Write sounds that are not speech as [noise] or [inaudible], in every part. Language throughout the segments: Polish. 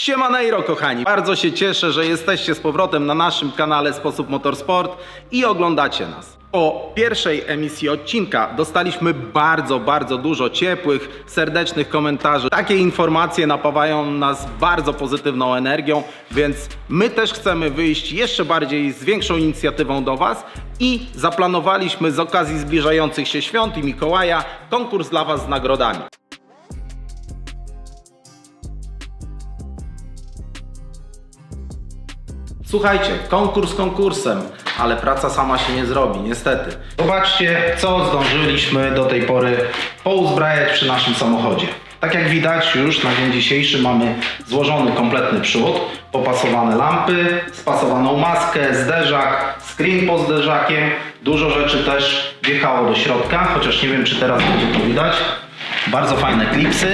Siemanejro kochani, bardzo się cieszę, że jesteście z powrotem na naszym kanale Sposób Motorsport i oglądacie nas. Po pierwszej emisji odcinka dostaliśmy bardzo, bardzo dużo ciepłych, serdecznych komentarzy. Takie informacje napawają nas bardzo pozytywną energią, więc my też chcemy wyjść jeszcze bardziej z większą inicjatywą do Was i zaplanowaliśmy z okazji zbliżających się świąt i Mikołaja konkurs dla Was z nagrodami. Słuchajcie, konkurs konkursem, ale praca sama się nie zrobi, niestety. Zobaczcie, co zdążyliśmy do tej pory pouzbrajać przy naszym samochodzie. Tak jak widać, już na dzień dzisiejszy mamy złożony kompletny przód, popasowane lampy, spasowaną maskę, zderzak, screen pod zderzakiem. Dużo rzeczy też wjechało do środka, chociaż nie wiem, czy teraz będzie to widać. Bardzo fajne klipsy,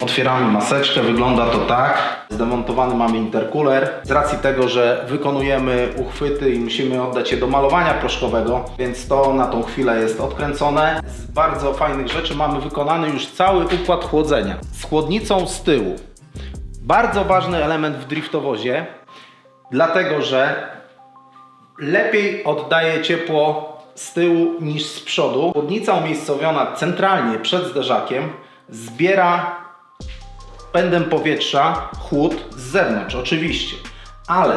Otwieramy maseczkę, wygląda to tak. Zdemontowany mamy intercooler. Z racji tego, że wykonujemy uchwyty i musimy oddać je do malowania proszkowego, więc to na tą chwilę jest odkręcone. Z bardzo fajnych rzeczy mamy wykonany już cały układ chłodzenia. Z chłodnicą z tyłu. Bardzo ważny element w driftowozie, dlatego że lepiej oddaje ciepło z tyłu niż z przodu. Chłodnica umiejscowiona centralnie przed zderzakiem zbiera pędem powietrza chłód z zewnątrz, oczywiście. Ale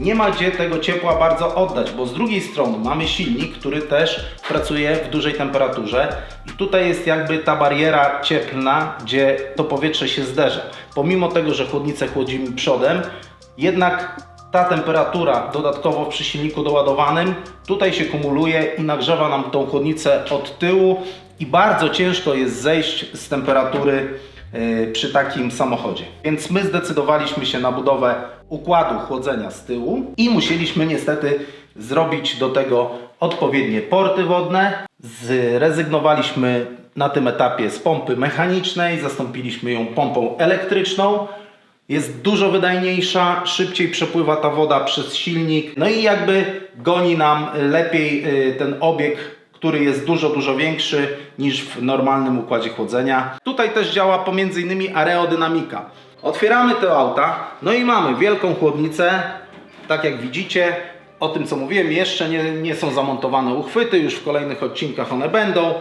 nie ma gdzie tego ciepła bardzo oddać, bo z drugiej strony mamy silnik, który też pracuje w dużej temperaturze i tutaj jest jakby ta bariera cieplna, gdzie to powietrze się zderza. Pomimo tego, że chłodnicę chłodzimy przodem, jednak ta temperatura dodatkowo przy silniku doładowanym tutaj się kumuluje i nagrzewa nam tą chłodnicę od tyłu i bardzo ciężko jest zejść z temperatury przy takim samochodzie. Więc my zdecydowaliśmy się na budowę układu chłodzenia z tyłu i musieliśmy niestety zrobić do tego odpowiednie porty wodne. Zrezygnowaliśmy na tym etapie z pompy mechanicznej, zastąpiliśmy ją pompą elektryczną jest dużo wydajniejsza, szybciej przepływa ta woda przez silnik, no i jakby goni nam lepiej y, ten obieg, który jest dużo, dużo większy niż w normalnym układzie chłodzenia. Tutaj też działa pomiędzy innymi aerodynamika. Otwieramy te auta, no i mamy wielką chłodnicę, tak jak widzicie. O tym co mówiłem, jeszcze nie, nie są zamontowane uchwyty, już w kolejnych odcinkach one będą.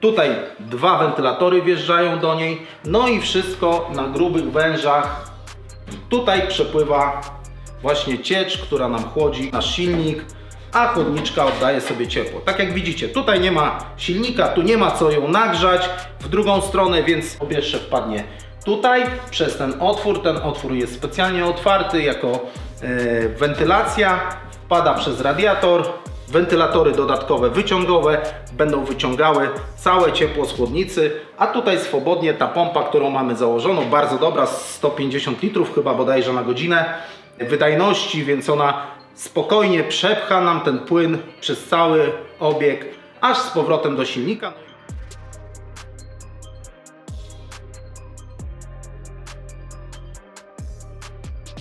Tutaj dwa wentylatory wjeżdżają do niej, no i wszystko na grubych wężach Tutaj przepływa właśnie ciecz, która nam chłodzi nasz silnik, a chłodniczka oddaje sobie ciepło. Tak jak widzicie, tutaj nie ma silnika, tu nie ma co ją nagrzać w drugą stronę, więc powietrze wpadnie tutaj przez ten otwór. Ten otwór jest specjalnie otwarty jako e, wentylacja, wpada przez radiator. Wentylatory dodatkowe wyciągowe będą wyciągały całe ciepło z chłodnicy, a tutaj swobodnie ta pompa, którą mamy założoną, bardzo dobra, 150 litrów chyba bodajże na godzinę wydajności, więc ona spokojnie przepcha nam ten płyn przez cały obieg, aż z powrotem do silnika.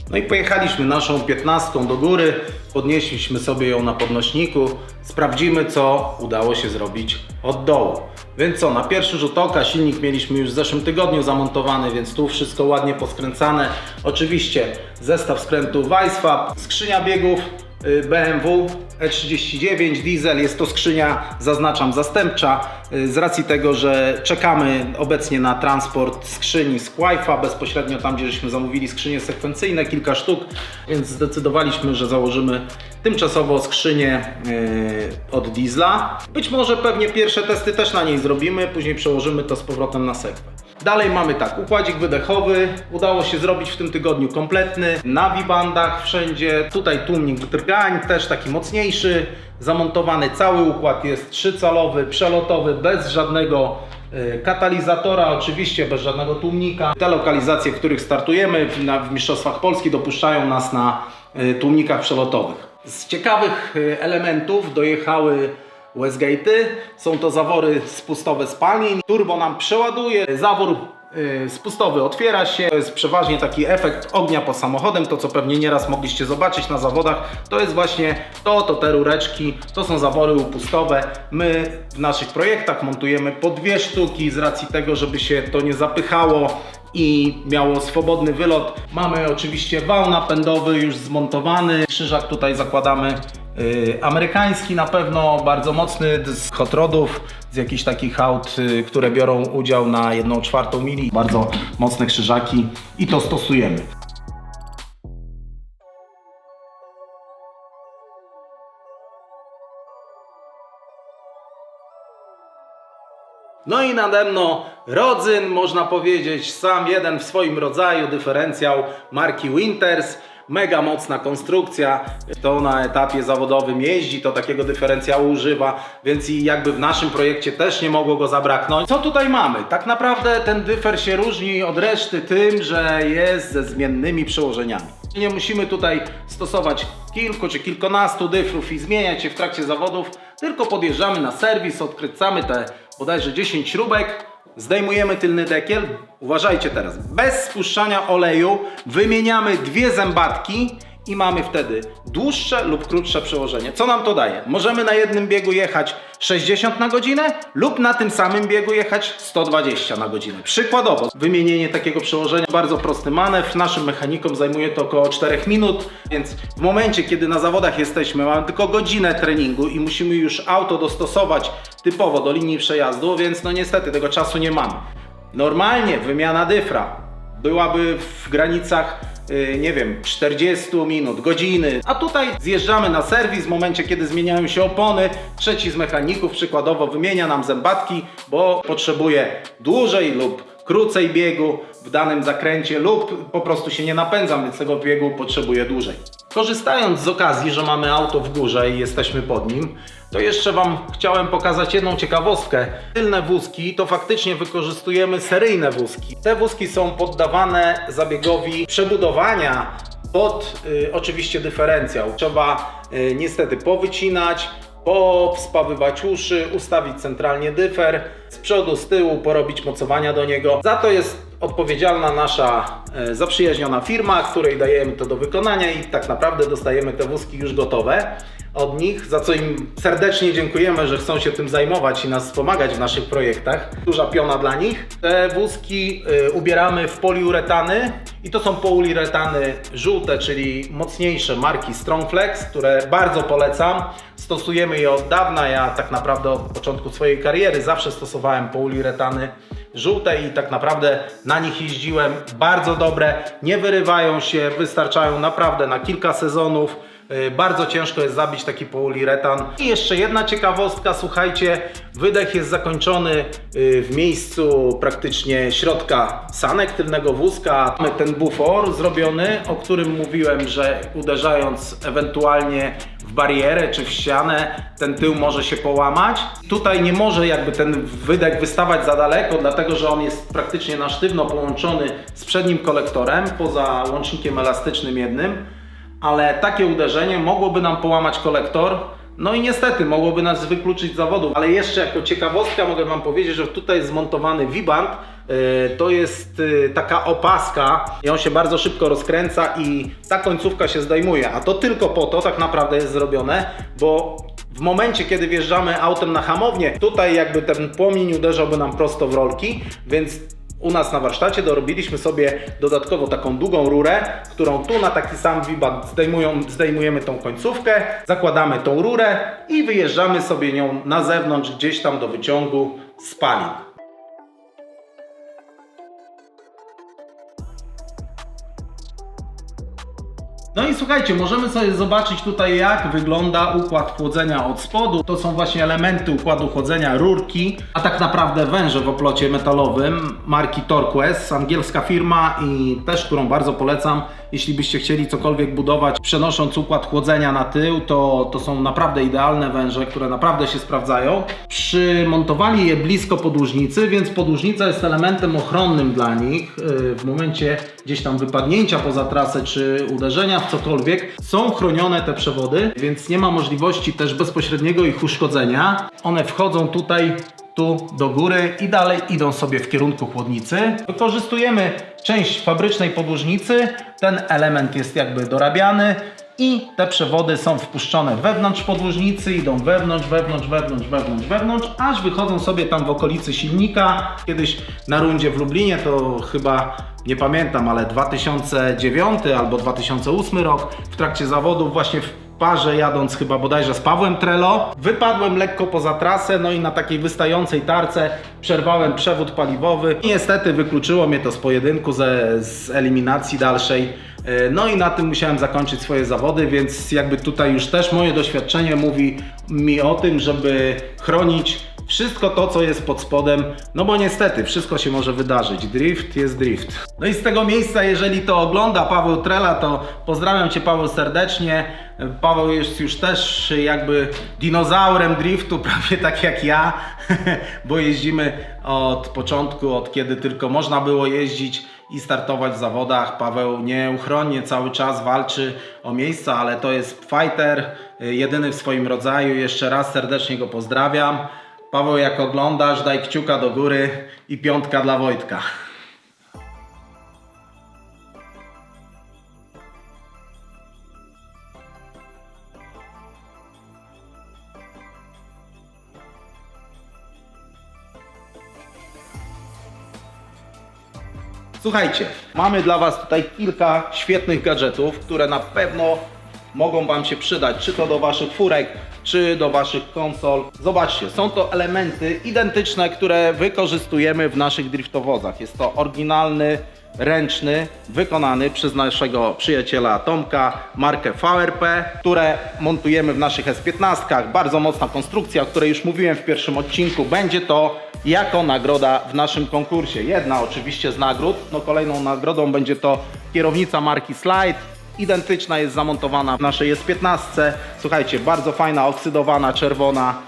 No i pojechaliśmy naszą 15 do góry, podnieśliśmy sobie ją na podnośniku, sprawdzimy co udało się zrobić od dołu. Więc co, na pierwszy rzut oka silnik mieliśmy już w zeszłym tygodniu zamontowany, więc tu wszystko ładnie poskręcane. Oczywiście zestaw skrętów Weissfab, skrzynia biegów BMW E39 diesel, jest to skrzynia, zaznaczam, zastępcza y, z racji tego, że czekamy obecnie na transport skrzyni z Quaifa, bezpośrednio tam, gdzie żeśmy zamówili skrzynie sekwencyjne, kilka sztuk, więc zdecydowaliśmy, że założymy tymczasowo skrzynię y, od diesla. Być może pewnie pierwsze testy też na niej zrobimy, później przełożymy to z powrotem na sekwę. Dalej mamy tak, układzik wydechowy, udało się zrobić w tym tygodniu kompletny, na bibandach wszędzie, tutaj tłumnik drgań, też taki mocniejszy, zamontowany cały układ jest trzycalowy, przelotowy, bez żadnego y, katalizatora, oczywiście bez żadnego tłumnika. Te lokalizacje, w których startujemy w, Mistrzostwach Polski dopuszczają nas na y, tłumnikach przelotowych. Z ciekawych y, elementów dojechały Westgate'y. Są to zawory spustowe spalin. Turbo nam przeładuje. Zawór y, spustowy otwiera się. To jest przeważnie taki efekt ognia pod samochodem. To co pewnie nieraz mogliście zobaczyć na zawodach. To jest właśnie to, to te rureczki. To są zawory upustowe. My w naszych projektach montujemy po dwie sztuki z racji tego, żeby się to nie zapychało i miało swobodny wylot. Mamy oczywiście wał napędowy już zmontowany. Krzyżak tutaj zakładamy y, amerykański na pewno, bardzo mocny z hot rodów, z jakichś takich aut, y, które biorą udział na 1 czwartą mili. Bardzo mocne krzyżaki i to stosujemy. No i nade mną rodzyn, można powiedzieć, sam jeden w swoim rodzaju, dyferencjał marki Winters. Mega mocna konstrukcja, to na etapie zawodowym jeździ, to takiego dyferencjału używa, więc i jakby w naszym projekcie też nie mogło go zabraknąć. Co tutaj mamy? Tak naprawdę ten dyfer się różni od reszty tym, że jest ze zmiennymi przełożeniami. Nie musimy tutaj stosować kilku czy kilkunastu dyfrów i zmieniać je w trakcie zawodów, tylko podjeżdżamy na serwis, odkręcamy te bodajże 10 śrubek, zdejmujemy tylny dekiel. Uważajcie teraz, bez spuszczania oleju wymieniamy dwie zębatki i mamy wtedy dłuższe lub krótsze przełożenie. Co nam to daje? Możemy na jednym biegu jechać 60 na godzinę lub na tym samym biegu jechać 120 na godzinę. Przykładowo, wymienienie takiego przełożenia bardzo prosty manewr. Naszym mechanikom zajmuje to około 4 minut, więc w momencie, kiedy na zawodach jesteśmy, mamy tylko godzinę treningu i musimy już auto dostosować typowo do linii przejazdu, więc no niestety tego czasu nie mamy. Normalnie wymiana dyfra byłaby w granicach, yy, nie wiem, 40 minut, godziny. A tutaj zjeżdżamy na serwis w momencie, kiedy zmieniają się opony. Trzeci z mechaników przykładowo wymienia nam zębatki, bo potrzebuje dłużej lub krócej biegu w danym zakręcie lub po prostu się nie napędzam, więc tego biegu potrzebuję dłużej. Korzystając z okazji, że mamy auto w górze i jesteśmy pod nim, to jeszcze Wam chciałem pokazać jedną ciekawostkę. Tylne wózki to faktycznie wykorzystujemy seryjne wózki. Te wózki są poddawane zabiegowi przebudowania pod y, oczywiście dyferencjał. Trzeba y, niestety powycinać, powspawywać uszy, ustawić centralnie dyfer, z przodu, z tyłu porobić mocowania do niego. Za to jest odpowiedzialna nasza e, zaprzyjaźniona firma, której dajemy to do wykonania i tak naprawdę dostajemy te wózki już gotowe od nich, za co im serdecznie dziękujemy, że chcą się tym zajmować i nas wspomagać w naszych projektach. Duża piona dla nich. Te wózki y, ubieramy w poliuretany i to są poliuretany żółte, czyli mocniejsze marki Strongflex, które bardzo polecam. Stosujemy je od dawna. Ja tak naprawdę od początku swojej kariery zawsze stosowałem poliuretany żółte i tak naprawdę na nich jeździłem. Bardzo dobre, nie wyrywają się, wystarczają naprawdę na kilka sezonów. Y, Bardzo ciężko jest zabić taki poliuretan. I jeszcze jedna ciekawostka, słuchajcie, wydech jest zakończony y, w miejscu praktycznie środka sanek tylnego wózka. Mamy ten bufor zrobiony, o którym mówiłem, że uderzając ewentualnie w barierę czy w ścianę, ten tył może się połamać. Tutaj nie może jakby ten wydech wystawać za daleko, dlatego że on jest praktycznie na sztywno połączony z przednim kolektorem, poza łącznikiem elastycznym jednym ale takie uderzenie mogłoby nam połamać kolektor. No i niestety mogłoby nas wykluczyć z zawodów. Ale jeszcze jako ciekawostka mogę Wam powiedzieć, że tutaj jest zmontowany V-band. Yy, To jest yy, taka opaska i on się bardzo szybko rozkręca i ta końcówka się zdejmuje. A to tylko po to tak naprawdę jest zrobione, bo w momencie, kiedy wjeżdżamy autem na hamownię, tutaj jakby ten płomień uderzałby nam prosto w rolki, więc u nas na warsztacie dorobiliśmy sobie dodatkowo taką długą rurę, którą tu na taki sam wibat zdejmujemy tą końcówkę, zakładamy tą rurę i wyjeżdżamy sobie nią na zewnątrz, gdzieś tam do wyciągu spalin. No i słuchajcie, możemy sobie zobaczyć tutaj jak wygląda układ chłodzenia od spodu. To są właśnie elementy układu chłodzenia, rurki, a tak naprawdę węże w oplocie metalowym marki Torquest, angielska firma i też którą bardzo polecam. Jeśli byście chcieli cokolwiek budować, przenosząc układ chłodzenia na tył, to, to są naprawdę idealne węże, które naprawdę się sprawdzają. Przymontowali je blisko podłużnicy, więc podłużnica jest elementem ochronnym dla nich. Yy, W momencie gdzieś tam wypadnięcia poza trasę czy uderzenia w cokolwiek, są chronione te przewody, więc nie ma możliwości też bezpośredniego ich uszkodzenia. One wchodzą tutaj tu do góry i dalej idą sobie w kierunku chłodnicy. Wykorzystujemy część fabrycznej podłużnicy. Ten element jest jakby dorabiany. i te przewody są wpuszczone wewnątrz podłużnicy, idą wewnątrz, wewnątrz, wewnątrz, wewnątrz, wewnątrz, aż wychodzą sobie tam w okolicy silnika. Kiedyś na rundzie w Lublinie to chyba nie pamiętam, ale 2009 albo 2008 rok w trakcie zawodów właśnie parze jadąc chyba bodajże z Pawłem Trello. Wypadłem lekko poza trasę, no i na takiej wystającej tarce przerwałem przewód paliwowy. Niestety wykluczyło mnie to z pojedynku, ze, z eliminacji dalszej. E, No i na tym musiałem zakończyć swoje zawody, więc jakby tutaj już też moje doświadczenie mówi mi o tym, żeby chronić wszystko to, co jest pod spodem, no bo niestety wszystko się może wydarzyć. Drift jest drift. No i z tego miejsca, jeżeli to ogląda Paweł Trela, to pozdrawiam Cię Paweł serdecznie. Paweł jest już też jakby dinozaurem driftu, [laughs] prawie tak jak ja, [laughs] bo jeździmy od początku, od kiedy tylko można było jeździć i startować w zawodach. Paweł nieuchronnie cały czas walczy o miejsca, ale to jest fighter, jedyny w swoim rodzaju. Jeszcze raz serdecznie go pozdrawiam. Paweł, jak oglądasz, daj kciuka do góry i piątka dla Wojtka. Słuchajcie, mamy dla Was tutaj kilka świetnych gadżetów, które na pewno mogą Wam się przydać, czy to do Waszych furek, czy do Waszych konsol. Zobaczcie, są to elementy identyczne, które wykorzystujemy w naszych driftowozach. Jest to oryginalny, ręczny, wykonany przez naszego przyjaciela Tomka, markę VRP, które montujemy w naszych S15. Bardzo mocna konstrukcja, o której już mówiłem w pierwszym odcinku. Będzie to jako nagroda w naszym konkursie. Jedna oczywiście z nagród. No kolejną nagrodą będzie to kierownica marki Slide. Identyczna jest zamontowana w naszej S15. Słuchajcie, bardzo fajna, oksydowana, czerwona.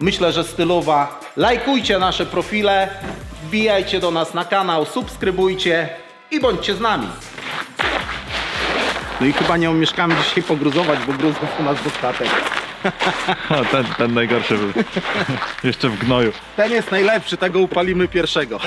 Myślę, że stylowa. Lajkujcie nasze profile, wbijajcie do nas na kanał, subskrybujcie i bądźcie z nami. No i chyba nie umieszkamy dzisiaj pogruzować, bo gruzów u nas dostatek. O, ten, ten najgorszy był. [laughs] Jeszcze w gnoju. Ten jest najlepszy, tego upalimy pierwszego.